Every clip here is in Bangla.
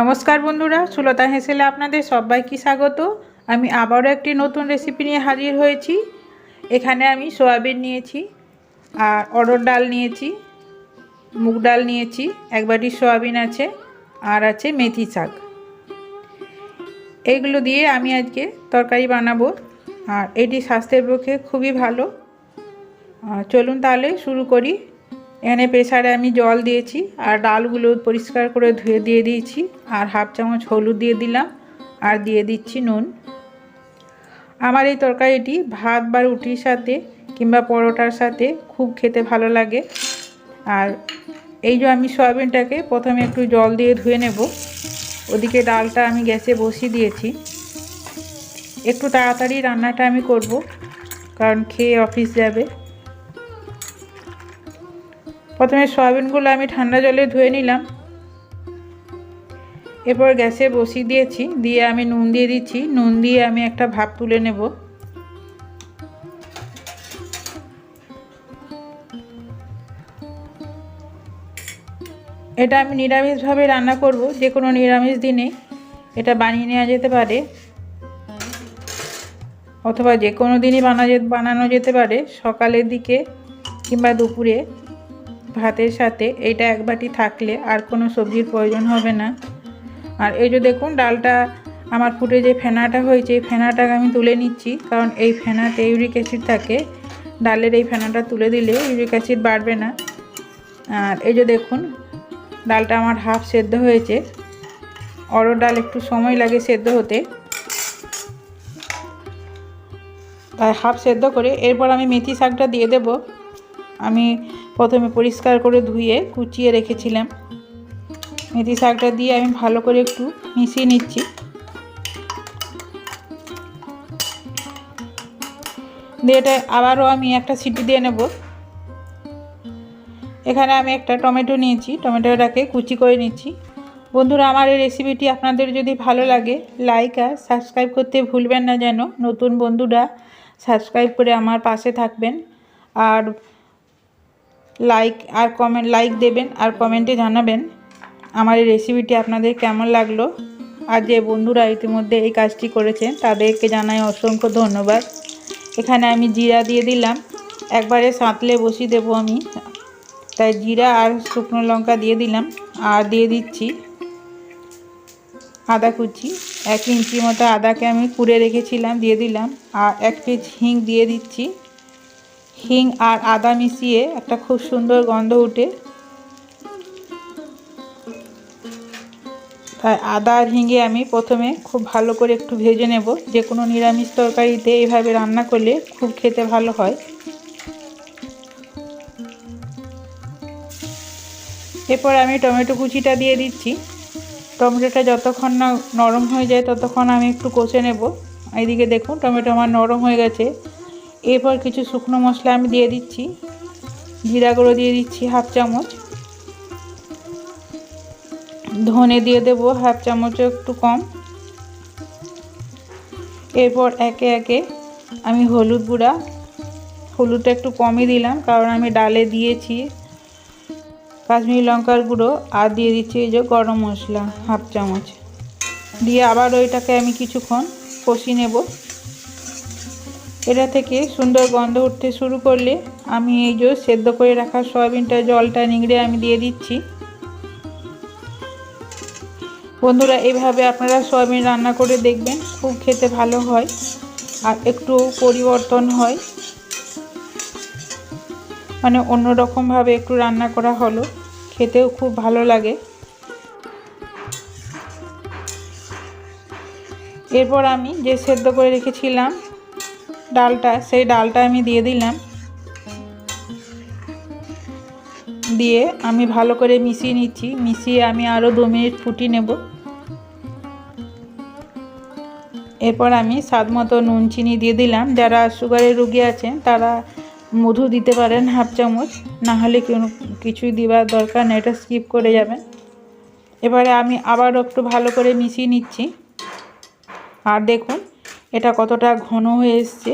নমস্কার বন্ধুরা, সুলতা হেসেলে আপনাদের সবাইকে স্বাগত। আমি আবারও একটি নতুন রেসিপি নিয়ে হাজির হয়েছি। এখানে আমি সয়াবিন নিয়েছি, আর অরড় ডাল নিয়েছি, মুগ ডাল নিয়েছি, এক বাটি সয়াবিন আছে, আর আছে মেথি শাক। এইগুলো দিয়ে আমি আজকে তরকারি বানাবো, আর এটি স্বাস্থ্যের পক্ষে খুবই ভালো। চলুন তাহলে শুরু করি। এখানে প্রেসারে আমি জল দিয়েছি আর ডালগুলো পরিষ্কার করে ধুয়ে দিয়ে দিয়েছি আর হাফ চামচ হলুদ দিয়ে দিলাম আর দিয়ে দিচ্ছি নুন। আমার এই তরকারিটি ভাত বা রুটির সাথে কিংবা পরোটার সাথে খুব খেতে ভালো লাগে। আর এই যে আমি সয়াবিনটাকে প্রথমে একটু জল দিয়ে ধুয়ে নেব। ওদিকে ডালটা আমি গ্যাসে বসিয়ে দিয়েছি। একটু তাড়াতাড়ি রান্নাটা আমি করব, কারণ খেয়ে অফিস যাবে। প্রথমে সয়াবিনগুলো আমি ঠান্ডা জলে ধুয়ে নিলাম। এরপর গ্যাসে বসিয়ে দিয়েছি, দিয়ে আমি নুন দিয়ে দিচ্ছি। নুন দিয়ে আমি একটা ভাপ তুলে নেব। এটা আমি নিরামিষভাবে রান্না করব, যে কোনো নিরামিষ দিনে। এটা বানিয়ে নেওয়া যেতে পারে। অথবা যে কোনো দিনই বানা বানানো যেতে পারে, সকালের দিকে কিংবা দুপুরে। ভাতের সাথে এইটা এক বাটি থাকলে আর কোনো সবজির প্রয়োজন হবে না। আর এই যে দেখুন, ডালটা, আমার ফুটে যে ফেনাটা হয়েছে, এই ফেনাটাকে আমি তুলে নিচ্ছি। কারণ এই ফেনাতে ইউরিক অ্যাসিড থাকে। ডালের এই ফেনাটা তুলে দিলে ইউরিক অ্যাসিড বাড়বে না। আর এই যে দেখুন, ডালটা আমার হাফ সেদ্ধ হয়েছে। অরড় ডাল একটু সময় লাগে সেদ্ধ হতে। তাই হাফ সেদ্ধ করে এরপর আমি মেথি শাকটা দিয়ে দেব। আমি প্রথমে পরিষ্কার করে ধুয়ে কুচিয়ে রেখেছিলাম। মেথি শাকটা দিয়ে আমি ভালো করে একটু মিশিয়ে নিচ্ছি। দিয়ে এটা আবারও আমি একটা সিটি দিয়ে নেব। এখানে আমি একটা টমেটো নিয়েছি, টমেটোটাকে কুচি করে নিচ্ছি। বন্ধুরা, আমার এই রেসিপিটি আপনাদের যদি ভালো লাগে, লাইক আর সাবস্ক্রাইব করতে ভুলবেন না যেন। নতুন বন্ধুরা, সাবস্ক্রাইব করে আমার পাশে থাকবেন। আর লাইক আর কমেন্ট লাইক দেবেন আর কমেন্টে জানাবেন আমার এই রেসিপিটি আপনাদের কেমন লাগল। আর যে বন্ধুরা ইতিমধ্যে এই কাজটি করেছেন, তাদেরকে জানাই অসংখ্য ধন্যবাদ। এখানে আমি জিরা দিয়ে দিলাম। একবারে সাঁতলে বসিয়ে দেবো আমি। তাই জিরা আর শুকনো লঙ্কা দিয়ে দিলাম। আর দিয়ে দিচ্ছি আদা কুচি। এক ইঞ্চি মতো আদাকে আমি কুড়ে রেখেছিলাম, দিয়ে দিলাম। আর এক পিস হিং দিয়ে দিচ্ছি। হিং আর আদা মিশিয়ে একটা খুব সুন্দর গন্ধ উঠে। তাই আদা আর হিঙে আমি প্রথমে খুব ভালো করে একটু ভেজে নেব। যে কোনো নিরামিষ তরকারিতে এইভাবে রান্না করলে খুব খেতে ভালো হয়। এরপর আমি টমেটো কুচিটা দিয়ে দিচ্ছি। টমেটোটা যতক্ষণ না নরম হয়ে যায় ততক্ষণ আমি একটু কষে নেব। এইদিকে দেখুন টমেটো আমার নরম হয়ে গেছে। এরপর কিছু শুকনো মশলা আমি দিয়ে দিচ্ছি। জিরা গুঁড়ো দিয়ে দিচ্ছি হাফ চামচ। ধনে দিয়ে দেব হাফ চামচও একটু কম। এরপর একে একে আমি হলুদ গুঁড়া। হলুদটা একটু কমই দিলাম, কারণ আমি ডালে দিয়েছি কাশ্মীরি লঙ্কার গুঁড়ো, আর দিয়ে দিচ্ছি এই যে গরম মশলা হাফ চামচ। দিয়ে আবার ওইটাকে আমি কিছুক্ষণ কষিয়ে নেব। এটা থেকে সুন্দর গন্ধ উঠতে শুরু করলে আমি এই যে সেদ্ধ করে রাখা সয়াবিনটা, জলটা, নিংড়ে আমি দিয়ে দিচ্ছি। বন্ধুরা এইভাবে আপনারা সয়াবিন রান্না করে দেখবেন, খুব খেতে ভালো হয় আর একটু পরিবর্তন হয়। মানে অন্যরকমভাবে একটু রান্না করা হলো, খেতেও খুব ভালো লাগে। এরপর আমি যে সেদ্ধ করে রেখেছিলাম ডালটা, সেই ডালটা আমি দিয়ে দিলাম। দিয়ে আমি ভালো করে মিশিয়ে নিচ্ছি। মিশিয়ে আমি আরও দু মিনিট ফুটিয়ে নেব। এরপর আমি স্বাদ মতো নুন, চিনি দিয়ে দিলাম। যারা সুগারের রুগী আছেন, তারা মধু দিতে পারেন হাফ চামচ। না হলে কোনো কিছুই দেওয়ার দরকার নেই, এটা স্কিপ করে যাবেন। এবারে আমি আবারও একটু ভালো করে মিশিয়ে নিচ্ছি। আর দেখুন এটা কতটা ঘন হয়ে এসছে।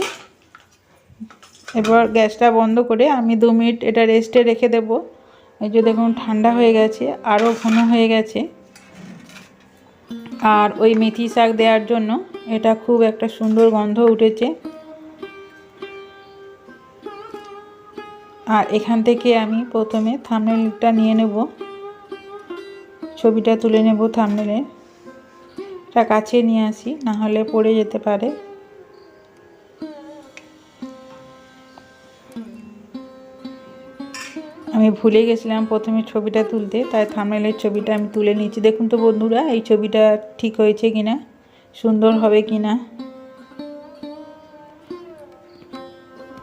এবার গ্যাসটা বন্ধ করে আমি দু মিনিট এটা রেস্টে রেখে দেব। এই যে দেখুন ঠান্ডা হয়ে গেছে আরও ঘন হয়ে গেছে। আর ওই মেথি শাক দেওয়ার জন্য এটা খুব একটা সুন্দর গন্ধ উঠেছে। আর এখান থেকে আমি প্রথমে থামনেলটা নিয়ে নেব। ছবিটা তুলে নেব থামনেলে এটা কাছে নিয়ে আসি, না হলে পড়ে যেতে পারে। আমি ভুলে গেছিলাম প্রথমে ছবিটা তুলতে, তাই থামনেলের ছবিটা আমি তুলে নিয়েছি দেখুন তো বন্ধুরা, এই ছবিটা ঠিক হয়েছে কিনা, সুন্দর হবে কিনা।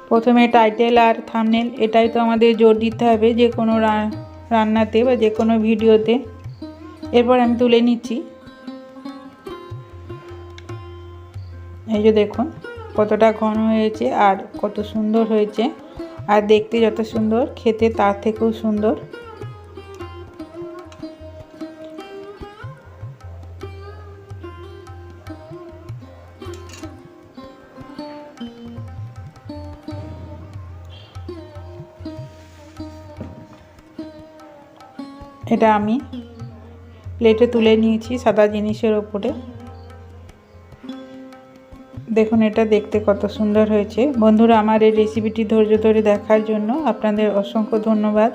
প্রথমে টাইটেল আর থামনেল, এটাই তো আমাদের জোর দিতে হবে যে কোনো রান্নাতে বা যে কোনো ভিডিওতে। এরপর আমি তুলে নিচ্ছি। এই যে দেখুন, কতটা ঘন হয়েছে আর কত সুন্দর হয়েছে। আর দেখতে যত সুন্দর, খেতে তার থেকেও সুন্দর। এটা আমি প্লেটে তুলে নিয়েছি সাদা জিনিসের ওপরে। দেখুন, এটা দেখতে কত সুন্দর হয়েছে। বন্ধুরা, আমার এই রেসিপিটি ধৈর্য ধরে দেখার জন্য আপনাদের অসংখ্য ধন্যবাদ।